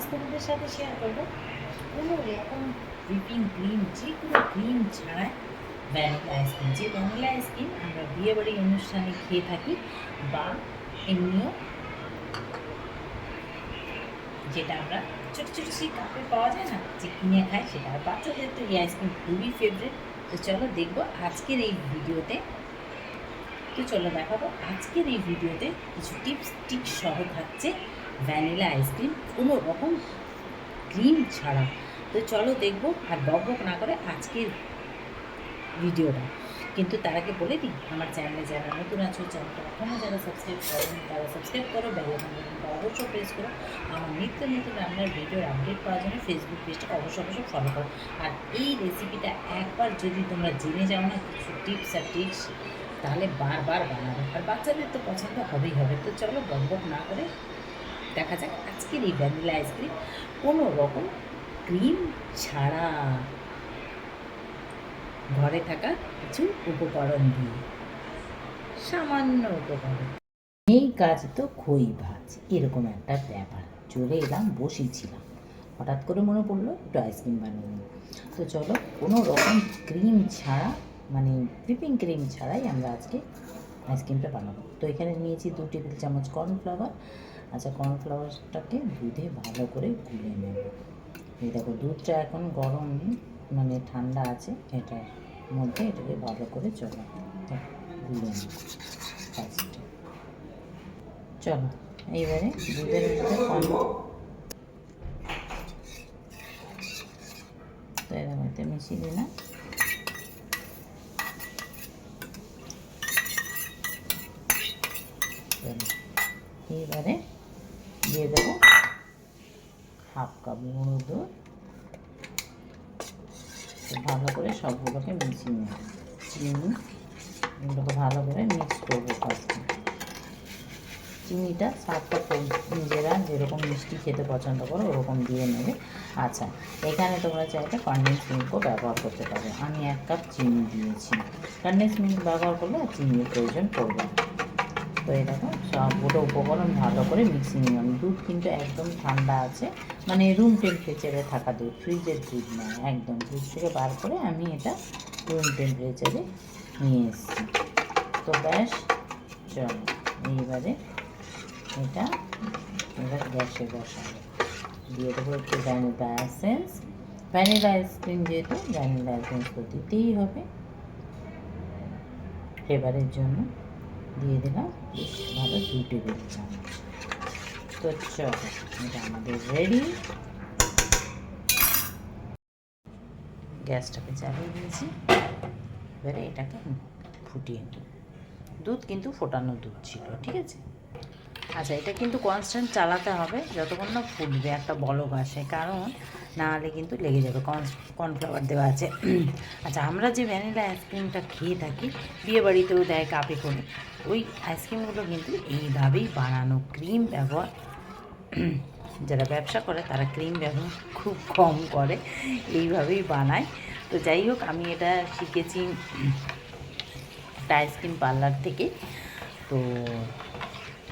আজ তোমাদের সাথে শেয়ার করব। কোনো রকম হুইপিং ক্রিম যে কোনো ক্রিম ছাড়াই ভ্যানিলা আইসক্রিম যে ভ্যানিলা আইসক্রিম আমরা বিয়েবাড়ি অনুষ্ঠানে খেয়ে থাকি বা এমনিও যেটা আমরা ছোটো ছোটো সেই কাপে পাওয়া যায় না, যে কিনে খাই সেটা আর বাচ্চাদের তো এই আইসক্রিম খুবই ফেভারিট তো চলো দেখব আজকের এই ভিডিওতে তো চলো দেখাবো। আজকের এই ভিডিওতে কিছু টিপস টিপস সহ থাকছে ভ্যানিলা আইসক্রিম কোনো রকম ক্রিম ছাড়া। তো চলো দেখব আর বক বক না করে আজকের ভিডিওটা। কিন্তু তার আগে বলে দিই, আমার চ্যানেলে যারা নতুন আছো চ্যানেলটা এখনও যারা সাবস্ক্রাইব করেন, তারা সাবস্ক্রাইব করো বেলাইকনটা অবশ্যই প্রেস করো। আমার নিত্য নতুন রান্নার ভিডিওর আপডেট পাওয়ার জন্য ফেসবুক পেজটা অবশ্যই অবশ্যই ফলো করো। আর এই রেসিপিটা একবার যদি তোমরা জেনে যাও না, কিছু টিপস আর টিপস তাহলে বারবার বানাবে। আর বাচ্চাদের তো পছন্দ হবেই হবে। তো চলো বক বক না করে দেখা যাক আজকের এই ভ্যানিলা আইসক্রিম কোনো রকম ক্রিম ছাড়া ঘরে থাকা কিছু উপকরণ দিয়ে, সামান্য উপকরণ। এই কাজ তো খই ভাজ এরকম একটা ব্যাপার। চলে এলাম, বসেছিলাম। হঠাৎ করে মনে পড়ল একটু আইসক্রিম বানিয়ে নিই। তো চলো কোনো রকম ক্রিম ছাড়া মানে হুইপিং ক্রিম ছাড়াই আমরা আজকে আইসক্রিমটা বানাবো। তো এখানে নিয়েছি দু টেবিল চামচ কর্নফ্লাওয়ার আচ্ছা কর্নফ্লাওয়ারটাকে দুধে ভালো করে গুলে নেব। এই দেখো, দুধটা এখন গরম মানে ঠান্ডা আছে, এটার মধ্যে এটাকে ভালো করে চলো গুলে নেব চলো, এইবারে দুধের মধ্যে তো এর মধ্যে মিশিয়ে দিলাম এইবারে দিয়ে দেবো হাফ কাপ গুঁড়ো দুধ। ভালো করে সবগুলোকে মিশিয়ে নেব। চিনি, এগুলোকে ভালো করে মিক্স করব ফার্স্টে চিনিটা স্বাদটা নিজেরা যেরকম মিষ্টি খেতে পছন্দ করো, ওরকম দিয়ে নেবে। আচ্ছা এখানে তোমরা চাইলে কনডেন্স মিল্কও ব্যবহার করতে পারো। আমি এক কাপ চিনি দিয়েছি। কনডেন্স মিল্ক ব্যবহার করলে চিনির প্রয়োজন পড়বে না। এই দেখো সবগুলো উপকরণ ভালো করে মিক্সিং নিলাম দুধ কিন্তু একদম ঠান্ডা আছে। মানে রুম টেম্পারেচারে থাকা দুধ ফ্রিজের দুধ নয়, একদম। ফ্রিজ থেকে বার করে আমি এটা রুম টেম্পারেচারে নিয়ে এসেছি। তো ব্যাস, চল, এইবারে এটা এবার গ্যাসে বসাবো। দিয়ে দেবো একটু vanilla essence vanilla ice cream যেহেতু ভ্যানিলা এসেন্স তো দিতেই হবে। ফ্লেভারের জন্য। দিয়ে দিলাম। বেশ ভালো দু টেবিল তো চলো, এটা আমাদের রেডি গ্যাসটাকে চালিয়ে দিয়েছি। এবারে এটাকে ফুটিয়ে নিই। দুধ কিন্তু ফোটানো দুধ ছিল, ঠিক আছে? আচ্ছা এটা কিন্তু কনস্ট্যান্ট চালাতে হবে, যতক্ষণ না ফুটবে একটা বলক আসে, কারণ না হলে কিন্তু লেগে যাবে কর্নফ্লাওয়ার দেওয়া আছে। আচ্ছা আমরা যে ভ্যানিলা আইসক্রিমটা খেয়ে থাকি বিয়ে বাড়িতেও দেয় কাপে করে, ওই আইসক্রিমগুলো কিন্তু এইভাবেই বানানো ক্রিম ব্যবহার, যারা ব্যবসা করে, তারা ক্রিম ব্যবহার খুব কম করে, এইভাবেই বানায়। তো যাই হোক, আমি এটা শিখেছি, একটা আইসক্রিম পার্লার থেকে, তো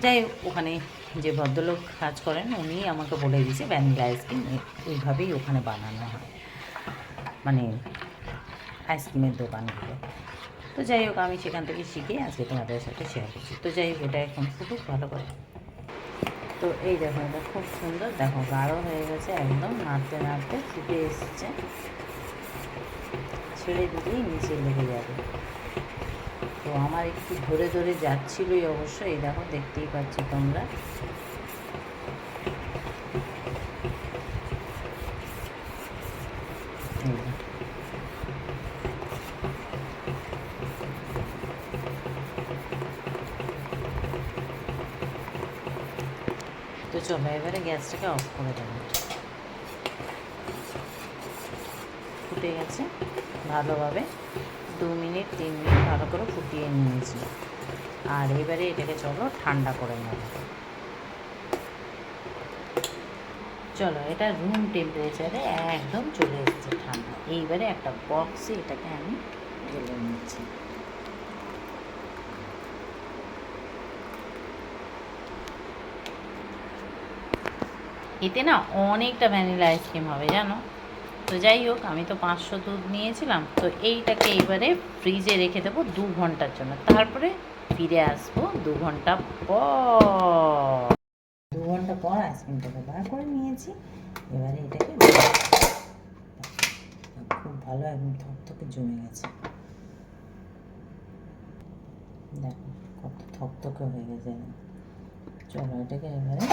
যাই ওখানে যে ভদ্রলোক কাজ করেন, উনি আমাকে বলে দিয়েছে ভ্যানিলা আইসক্রিম এইভাবেই ওখানে বানানো হয়। মানে আইসক্রিমের দোকানগুলো। তো যাই হোক, আমি সেখান থেকে শিখে আজকে তোমাদের সাথে শেয়ার করছি। তো যাই হোক ওটা এখন ফুটুক ভালো করে। তো এই দেখো, এটা খুব সুন্দর। দেখো, গাঢ় হয়ে গেছে, একদম নাড়তে নাড়তে ফুটে এসছে। ছেড়ে দিলেই নিচে লেগে যাবে। তো আমার একটু ধরে ধরে যাচ্ছিলোই অবশ্য, এই দেখো, দেখতেই পাচ্ছ তোমরা। তো চলো, এবারে গ্যাসটাকে অফ করে দেবো। ফুটে গেছে ভালোভাবে। দু মিনিট, তিন মিনিট ভালো করে ফুটিয়ে নিয়েছি। আর এবারে এটাকে চলো ঠান্ডা করে নেব। চলো, এটা রুম টেম্পারেচারে একদম চলে এসেছে ঠান্ডা। এইবারে একটা বক্সে এটাকে আমি ঢেলে নিচ্ছি। এতে না অনেকটা ভ্যানিলা আইসক্রিম হবে, জানো? তো যাই হোক, আমি তো পাঁচশো দুধ নিয়েছিলাম, তো এইটাকে এবারে ফ্রিজে রেখে দেবো দু ঘণ্টার জন্য। তারপরে ফিরে আসব দু ঘণ্টা পর। দু ঘণ্টা পর আইসক্রিমটাকে বার করে নিয়েছি। এবারে এটাকে খুব ভালো একদম থকথকে জমে গেছে। দেখো, কত থকথকে হয়ে গেছে। চলো এটাকে এবারে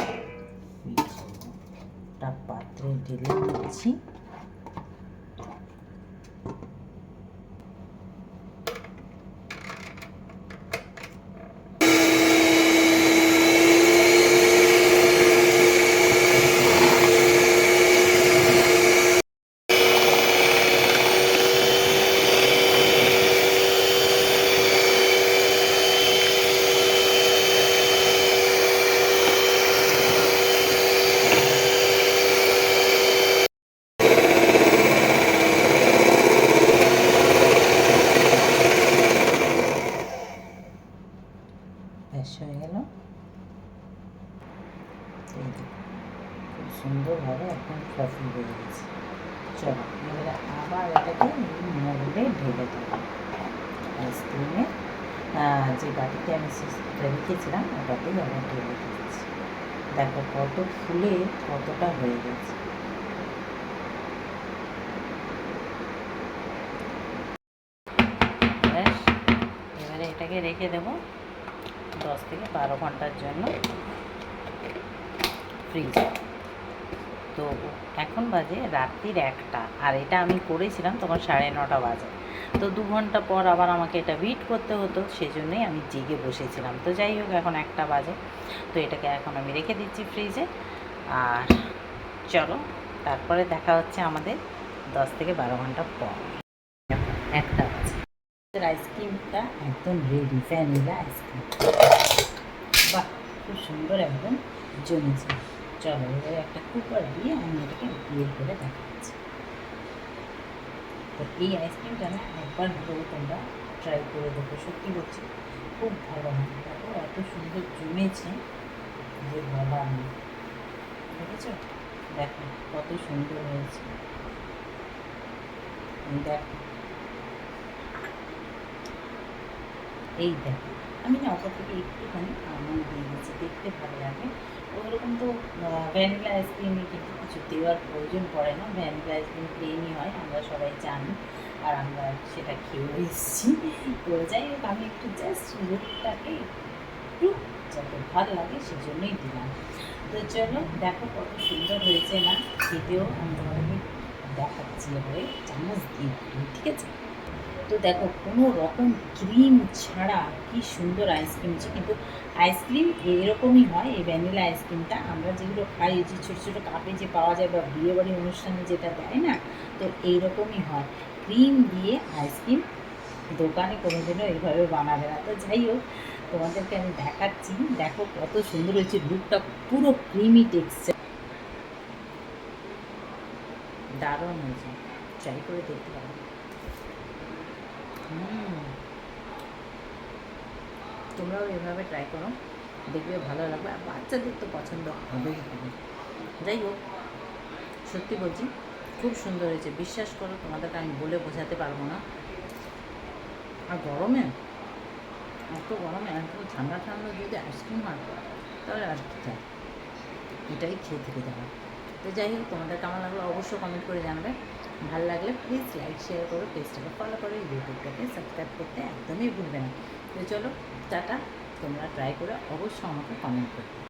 একটা পাত্রে ঢেলে দিচ্ছি ব্যাস হয়ে গেল এই দেখো, খুব সুন্দরভাবে একদম ফ্লাফি চলো, এবারে আবার এটাকে মোড়ে ঢেলে দেবো আইসক্রিমে যে বাটিতে আমি রেখেছিলাম ওটাতেই আবার ঢেলে দিচ্ছি দেখো কত ফুলে কতটা হয়ে গেছে এবারে এটাকে রেখে দেবো। দশ থেকে বারো ঘণ্টার জন্য। ফ্রিজে তো এখন বাজে রাত্রির একটা, আর এটা আমি করেছিলাম তখন সাড়ে নটা বাজে। তো দু ঘণ্টা পর আবার আমাকে এটা বিট করতে হতো সেই জন্যই আমি জেগে বসেছিলাম। তো যাই হোক, এখন একটা বাজে। তো এটাকে এখন আমি রেখে দিচ্ছি ফ্রিজে আর চলো, তারপরে দেখা হচ্ছে আমাদের দশ থেকে বারো ঘণ্টা পর। একটা বাজে। আইসক্রিমটা একদম রেডি ভ্যানিলা আইসক্রিম বাহ, খুব সুন্দর একদম জমেছে। চলো এবারে একটা কুকার দিয়ে আমি এটাকে বের করে দেখাচ্ছি। তো এই আইসক্রিমটা না একবার হলেও তোমরা ট্রাই করে দেখো, সত্যি বলছি, খুব ভালো হয়। দেখো এত সুন্দর জমেছে যে বলা নেই দেখেছ? দেখো কত সুন্দর হয়েছে। দেখো। এই দেখো। আমি না ওপর থেকে একটুখানি আমল দিয়ে দিয়েছি, দেখতে ভালো লাগে। ওইরকম তো ভ্যানিলা আইসক্রিমে কিন্তু কিছু দেওয়ার প্রয়োজন পড়ে না। ভ্যানিলা আইসক্রিম প্লেনই হয়, আমরা সবাই জানি, আর আমরা সেটা খেয়েও এসেছি। তো যাই হোক, আমি একটু জাস্ট লুকটাকে একটু যাতে ভালো লাগে সেজন্যই দিলাম। তো চলো, দেখো কত সুন্দর হয়েছে না। খেতেও আমি তোমাদেরকে দেখাচ্ছি এবারে। চামচ দিয়ে ঠিক আছে? তো দেখো, কোনো রকম ক্রিম ছাড়া কি সুন্দর আইসক্রিম হচ্ছে। কিন্তু আইসক্রিম এরকমই হয়, এই ভ্যানিলা আইসক্রিমটা আমরা যেগুলো খাই যে ছোটো ছোটো কাপে যে পাওয়া যায় বা বিয়েবাড়ি অনুষ্ঠানে যেটা দেয় না, তো এইরকমই হয়। ক্রিম দিয়ে আইসক্রিম দোকানে কোনোদিনও এইভাবে বানাবে না। তো যাই হোক, তোমাদেরকে আমি দেখাচ্ছি। দেখো কত সুন্দর হয়েছে লুকটা পুরো ক্রিমি টেক্সচার দারুণ হয়েছে। ট্রাই করে দেখতে পারো। তোমরাও এভাবে ট্রাই করো। দেখবে ভালো লাগবে। আর বাচ্চাদের তো পছন্দ। হবেই হবে যাই হোক সত্যি বলছি খুব সুন্দর হয়েছে। বিশ্বাস করো তোমাদেরকে আমি বলে বোঝাতে পারব না। আর গরমে? এত গরমে এত ঠান্ডা ঠান্ডা যদি আইসক্রিম হয় তাহলে আর কি চাই? এটাই খেয়ে থেকে যাবে। তো যাই হোক তোমাদের কেমন লাগল অবশ্যই কমেন্ট করে জানাবে। ভালো লাগলে প্লিজ লাইক শেয়ার করো পেজটাকে ফলো করো ইউটিউবটাকে সাবস্ক্রাইব করতে একদমই ভুলবে না। তো চলো, টাটা, তোমরা ট্রাই করে অবশ্যই আমাকে কমেন্ট করবে